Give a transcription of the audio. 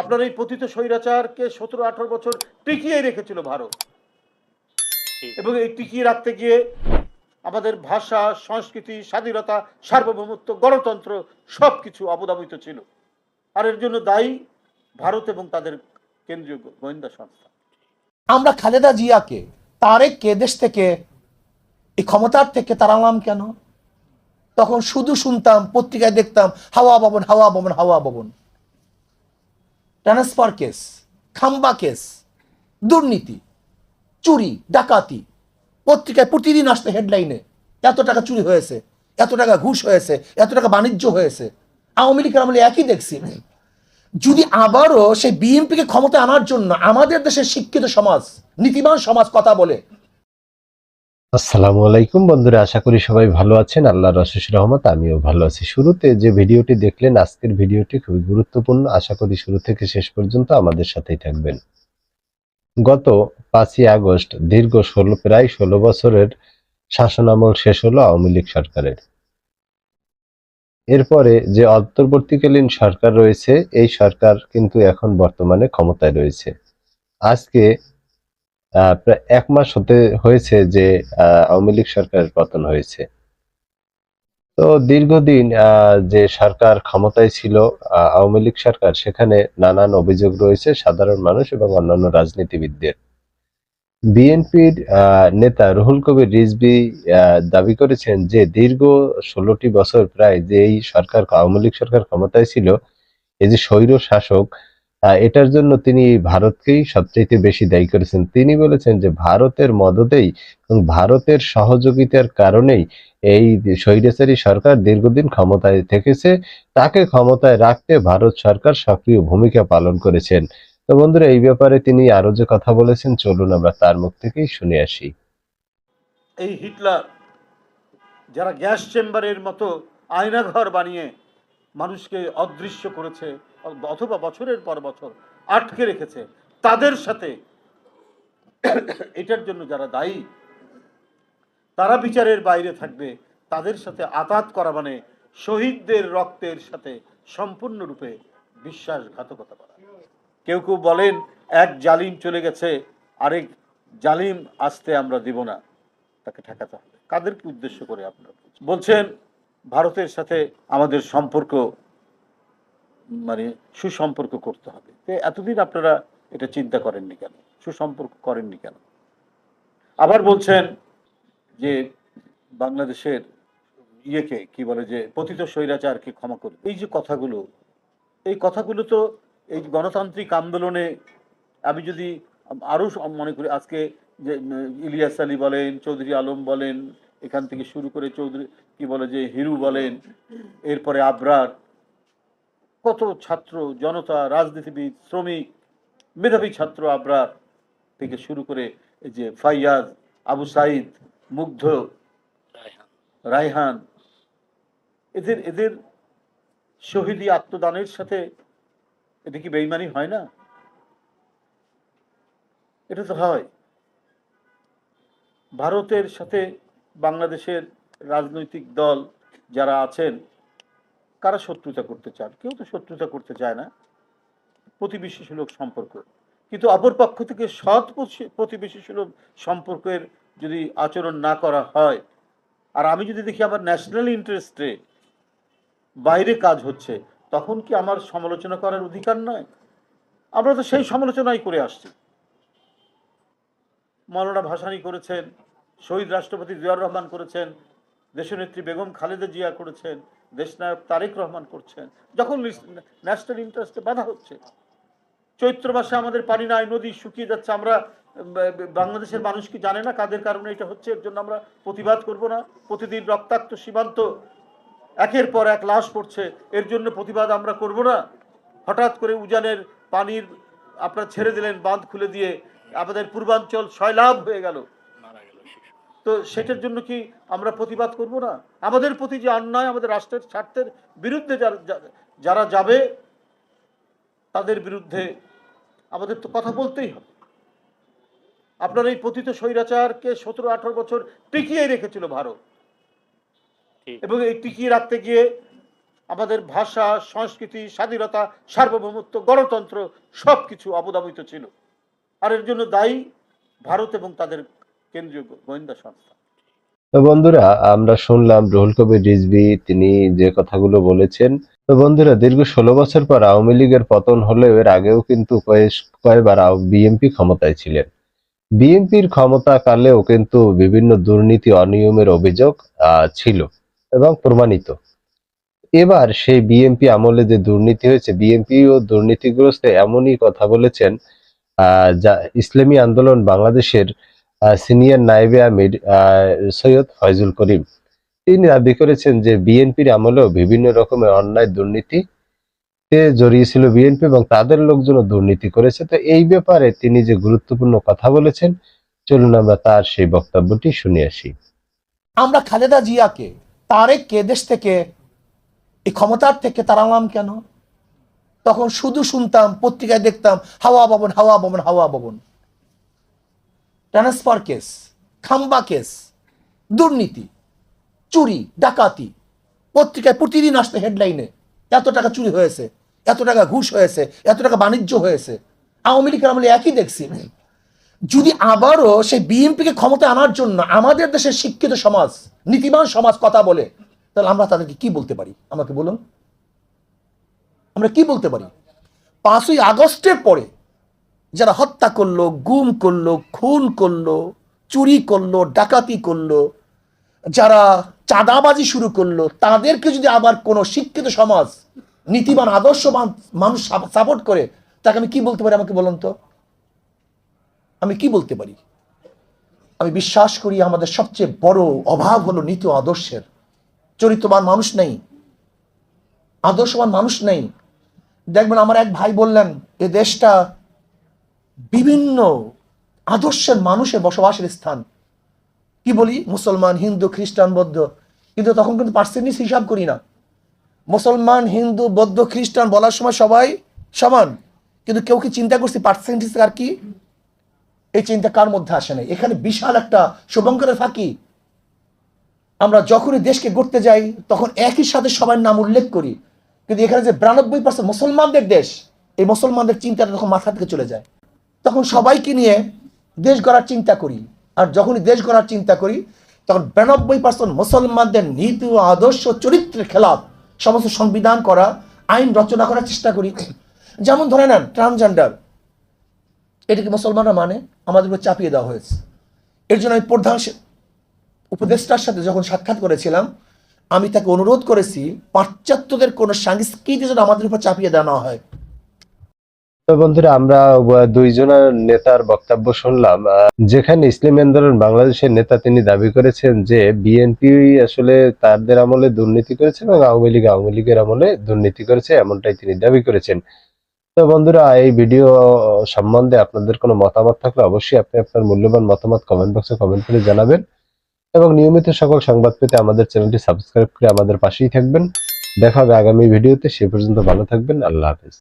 আপনার এই পতিত স্বৈরাচারকে সতেরো, আঠারো বছর টিকিয়ে রেখেছিল ভারত। এবং এই টিকিয়ে রাখতে গিয়ে আমাদের ভাষা, সংস্কৃতি, স্বাধীনতা, সার্বভৌমত্ব, গণতন্ত্র সব কিছু অবদামিত ছিল। আর এর জন্য দায়ী ভারত এবং তাদের কেন্দ্রীয় গোয়েন্দা সংস্থা। আমরা খালেদা জিয়াকে তারেককে দেশ থেকে, এই ক্ষমতার থেকে তাড়ালাম কেন? তখন শুধু শুনতাম, পত্রিকায় দেখতাম, হাওয়া ভবন হাওয়া ভবন হাওয়া ভবন। ট্রান্সফার কেস খাম্বা কেস দুর্নীতি, চুরি, ডাকাতি। পত্রিকায় প্রতিদিন আসতে হেডলাইনে, এত টাকা চুরি হয়েছে, এত টাকা ঘুষ হয়েছে, এত টাকা বাণিজ্য হয়েছে। আওয়ামী লীগের আমলে একই দেখছি যদি আবারও সেই বিএনপিকে ক্ষমতা আনার জন্য আমাদের দেশের শিক্ষিত সমাজ নীতিমান সমাজ কথা বলে আসসালামু আলাইকুম বন্ধুরা, আশা করি সবাই ভালো আছেন। আল্লাহর অশেষ রহমত, আমিও ভালো আছি। শুরুতে যে ভিডিওটি দেখলেন, আজকের ভিডিওটি খুবই গুরুত্বপূর্ণ। আশা করি শুরু থেকে শেষ পর্যন্ত আমাদের সাথেই থাকবেন। গত পাঁচই আগস্ট, দীর্ঘ ষোলো, প্রায় ষোলো বছরের শাসনামল শেষ হলো আওয়ামী লীগ সরকারের। এরপরে যে অন্তর্বর্তীকালীন সরকার রয়েছে, এই সরকার কিন্তু এখন বর্তমানে ক্ষমতায় রয়েছে। আজকে প্রায় এক মাস হতে হয়েছে যে আওয়ামী লীগ সরকারের পতন হয়েছে। তো দীর্ঘদিন যে সরকার ক্ষমতায় ছিল আওয়ামী লীগ সরকার, সেখানে নানান অভিযোগ রয়েছে সাধারণ মানুষ এবং অন্যান্য রাজনীতিবিদদের। বিএনপির নেতা রুহুল কবির রিজবি দাবি করেছেন যে, দীর্ঘ ষোলোটি বছর প্রায় যে এই সরকার, আওয়ামী লীগ সরকার ক্ষমতায় ছিল, এই যে স্বৈর শাসক এটার জন্য তিনি ভারতকেই সবচেয়ে বেশি দায়ী করেছেন। তিনি বলেছেন যে, ভারতের মদতেই এবং ভারতের সহযোগিতার কারণেই এই স্বৈরাচারী সরকার দীর্ঘদিন ক্ষমতায় থেকেছে। তাকে ক্ষমতায় রাখতে ভারত সরকার সক্রিয় ভূমিকা পালন করেছেন। তো বন্ধুরা, এই ব্যাপারে তিনি আরও যে কথা বলেছেন, চলুন আমরা তার মুখ থেকেই শুনে আসি। এই হিটলার যারা গ্যাস চেম্বারের মতো আয়নাঘর বানিয়ে মানুষকে অদৃশ্য করেছে, অথবা বছরের পর বছর আটকে রেখেছে, তাদের সাথে এটার জন্য যারা দায়ী, তারা বিচারের বাইরে থাকবে, তাদের সাথে আতাত করা মানে শহীদদের রক্তের সাথে সম্পূর্ণরূপে বিশ্বাসঘাতকতা করা কেউ কেউ বলেন, এক জালিম চলে গেছে, আরেক জালিম আসতে আমরা দিব না, তাকে ঠেকাতে হবে কাদেরকে উদ্দেশ্য করে আপনারা বলছেন? ভারতের সাথে আমাদের সম্পর্ক মানে সুসম্পর্ক করতে হবে। তো এতদিন আপনারা এটা চিন্তা করেননি কেন? সুসম্পর্ক করেননি কেন? আবার বলছেন যে বাংলাদেশের ইয়েকে কি বলে যে পতিত স্বৈরাচারকে ক্ষমা করবে এই যে কথাগুলো, এই কথাগুলো তো এই গণতান্ত্রিক আন্দোলনে আমি যদি আরও মনে করি, আজকে যে ইলিয়াস আলী বলেন, চৌধুরী আলম বলেন এখান থেকে শুরু করে চৌধুরী, কি বলে যে হিরু বলেন, এরপরে আবরার, কত ছাত্র, জনতা, রাজনীতিবিদ, শ্রমিক, মেধাবী ছাত্র আবরার থেকে শুরু করে যে ফাইয়াজ, আবু সাইদ, মুগ্ধ, রায়হান। এদের এদের শহীদি আত্মদানের সাথে এটা কি বেইমানি হয় না? এটা তো হয়। ভারতের সাথে বাংলাদেশের রাজনৈতিক দল যারা আছেন, কারা শত্রুতা করতে চান? কেউ তো শত্রুতা করতে চায় না। প্রতিবেশী সুলভ সম্পর্ক। কিন্তু অপর পক্ষ থেকে সৎ প্রতি- প্রতিবেশী সুলভ সম্পর্কের যদি আচরণ না করা হয়, আর আমি যদি দেখি আমার ন্যাশনাল ইন্টারেস্টে বাইরে কাজ হচ্ছে, তখন কি আমার সমালোচনা করার অধিকার নয়? আমরা তো সেই সমালোচনাই করে আসছি। মৌলানা ভাসানী করেছেন শহীদ রাষ্ট্রপতি জিয়াউর রহমান করেছেন, দেশনেত্রী বেগম খালেদা জিয়া করেছেন, দেশনায়ক তারেক রহমান করছেন। যখন ন্যাশনাল ইন্টারেস্টে বাধা হচ্ছে, চৈত্র মাসে আমাদের পানি নাই, নদী শুকিয়ে যাচ্ছে, আমরা বাংলাদেশের মানুষ কি জানে না কাদের কারণে এটা হচ্ছে? এর জন্য আমরা প্রতিবাদ করব না। প্রতিদিন রক্তাক্ত, সীমান্ত, একের পর এক লাশ পড়ছে, এর জন্য প্রতিবাদ আমরা করব না। হঠাৎ করে উজানের পানির আপনারা ছেড়ে দিলেন, বাঁধ খুলে দিয়ে, আমাদের পূর্বাঞ্চল সয়লাভ হয়ে গেল। তো সেটার জন্য কি আমরা প্রতিবাদ করব না? আমাদের প্রতি যে অন্যায় আমাদের রাষ্ট্রের স্বার্থের বিরুদ্ধে যারা যারা যাবে তাদের বিরুদ্ধে আমাদের তো কথা বলতেই হবে। আপনার এই পতিত স্বৈরাচারকে সতেরো আঠারো বছর টিকিয়ে রেখেছিল ভারত। এবং এই টিকিয়ে রাখতে গিয়ে আমাদের ভাষা সংস্কৃতি স্বাধীনতা সার্বভৌমত্ব গণতন্ত্র সব কিছু অবদামিত ছিল। আর এর জন্য দায়ী ভারত এবং তাদের কেন্দ্রীয় গোয়েন্দা সংস্থা। তো বন্ধুরা আমরা শুনলাম রুহুল কবির তিনি যে কথাগুলো বলেছেন। তো বন্ধুরা দীর্ঘ ষোলো বছর পর আওয়ামী লীগের পতন হলেও এর আগেও কিন্তু কয়েকবার বিএনপি ক্ষমতায় ছিলেন। বিএনপির ক্ষমতা কালেও কিন্তু বিভিন্ন দুর্নীতি অনিয়মের অভিযোগ ছিল এবং প্রমাণিত। এবার সেই বিএনপি আমলে যে দুর্নীতি হয়েছে বিএনপি ও দুর্নীতিগ্রস্ত এমনই কথা বলেছেন আহ, যা ইসলামী আন্দোলন বাংলাদেশের সিনিয়র নায়েবে আমির সৈয়দ ফয়জুল করিম। তিনি দাবি করেছেন যে বিএনপির আমলেও বিভিন্ন রকমের অন্যায় দুর্নীতি জড়িয়েছিল বিএনপি এবং তাদের লোকজনও দুর্নীতি করেছে। তো এই ব্যাপারে তিনি যে গুরুত্বপূর্ণ কথা বলেছেন, চলুন আমরা তার সেই বক্তব্যটি শুনে আসি। আমরা খালেদা জিয়াকে তারেককে দেশ থেকে, এই ক্ষমতার থেকে তাড়ালাম কেন? তখন শুধু শুনতাম, পত্রিকায় দেখতাম, হাওয়া ভবন হাওয়া ভবন হাওয়া ভবন। ট্রান্সফার কেস, খাম্বা কেস, দুর্নীতি, চুরি, ডাকাতি। পত্রিকায় প্রতিদিন আসতে হেডলাইনে এত টাকা চুরি হয়েছে, এত টাকা ঘুষ হয়েছে, এত টাকা বাণিজ্য হয়েছে। আওয়ামী লীগের আমলে একই দেখছি যদি আবারও সেই বিএনপিকে ক্ষমতা আনার জন্য আমাদের দেশের শিক্ষিত সমাজ, নীতিবান সমাজ কথা বলে, তাহলে আমরা তাদেরকে কি বলতে পারি? আমাকে বলুন। আমরা কি বলতে পারি? পাঁচই আগস্টের পরে যারা হত্যা করল, গুম করল, খুন করল, চুরি করল, ডাকাতি করল, যারা চাঁদাবাজি শুরু করল, তাদেরকে যদি আবার কোনো শিক্ষিত সমাজ, নীতিবান, আদর্শবান মানুষ সাপোর্ট করে, তাকে আমি কি বলতে পারি আমাকে বলুন তো? আমি কি বলতে পারি? আমি বিশ্বাস করি আমাদের সবচেয়ে বড় অভাব হলো নীতি আদর্শের। চরিত্রবান মানুষ নেই, আদর্শবান মানুষ নেই। দেখবেন আমার এক ভাই বললেন, এ দেশটা বিভিন্ন আদর্শের মানুষের বসবাসের স্থান। কি বলি? মুসলমান, হিন্দু, খ্রিস্টান, বৌদ্ধ। কিন্তু তখন কিন্তু পার্সেন্টেজ হিসাব করি না। মুসলমান, হিন্দু, বৌদ্ধ, খ্রিস্টান বলার সময় সবাই সমান। কিন্তু কেউ কি চিন্তা করছি পার্সেন্টেজ আর কি? এই চিন্তা কার মধ্যে আসে নাই? এখানে বিশাল একটা শুভঙ্করের ফাঁকি। আমরা যখনই দেশকে গড়তে যাই, তখন একই সাথে সবার নাম উল্লেখ করি। কিন্তু এখানে যে বিরানব্বই পার্সেন্ট মুসলমানদের দেশ, এই মুসলমানদের চিন্তাটা তখন মাথা থেকে চলে যায়। তখন সবাইকে নিয়ে দেশ গড়ার চিন্তা করি। আর যখনই দেশ গড়ার চিন্তা করি, তখন বিরানব্বই পার্সেন্ট মুসলমানদের নীতি ও আদর্শ চরিত্রের খেলাফ, সমস্ত সংবিধান করা, আইন রচনা করার চেষ্টা করি। যেমন ধরে নেন ট্রান্সজেন্ডার এটাকে মুসলমানরা মানে? আমাদের উপর চাপিয়ে দেওয়া হয়েছে। এর জন্য আমি প্রধান উপদেষ্টার সাথে যখন সাক্ষাৎ করেছিলাম, আমি তাকে অনুরোধ করেছি, পাশ্চাত্যদের কোনো সংস্কৃতি যেন আমাদের উপর চাপিয়ে দেওয়া না হয়। তো বন্ধুরা, আমরা দুইজনের নেতার বক্তব্য শুনলাম। যেখানে ইসলামী আন্দোলন বাংলাদেশের নেতা তিনি দাবি করেছেন যে বিএনপি আসলে তাদের আমলে দুর্নীতি করেছে এবং আওয়ামী লীগ আওয়ামী লীগের আমলে দুর্নীতি করেছে, এমনটাই তিনি দাবি করেছেন। তো বন্ধুরা, এই ভিডিও সম্বন্ধে আপনাদের কোনো মতামত থাকলে অবশ্যই আপনি আপনার মূল্যবান মতামত কমেন্ট বক্সে কমেন্ট করে জানাবেন এবং নিয়মিত সকল সংবাদ পেতে আমাদের চ্যানেলটি সাবস্ক্রাইব করে আমাদের পাশেই থাকবেন। দেখা হবে আগামী ভিডিওতে, সে পর্যন্ত ভালো থাকবেন, আল্লাহ হাফেজ।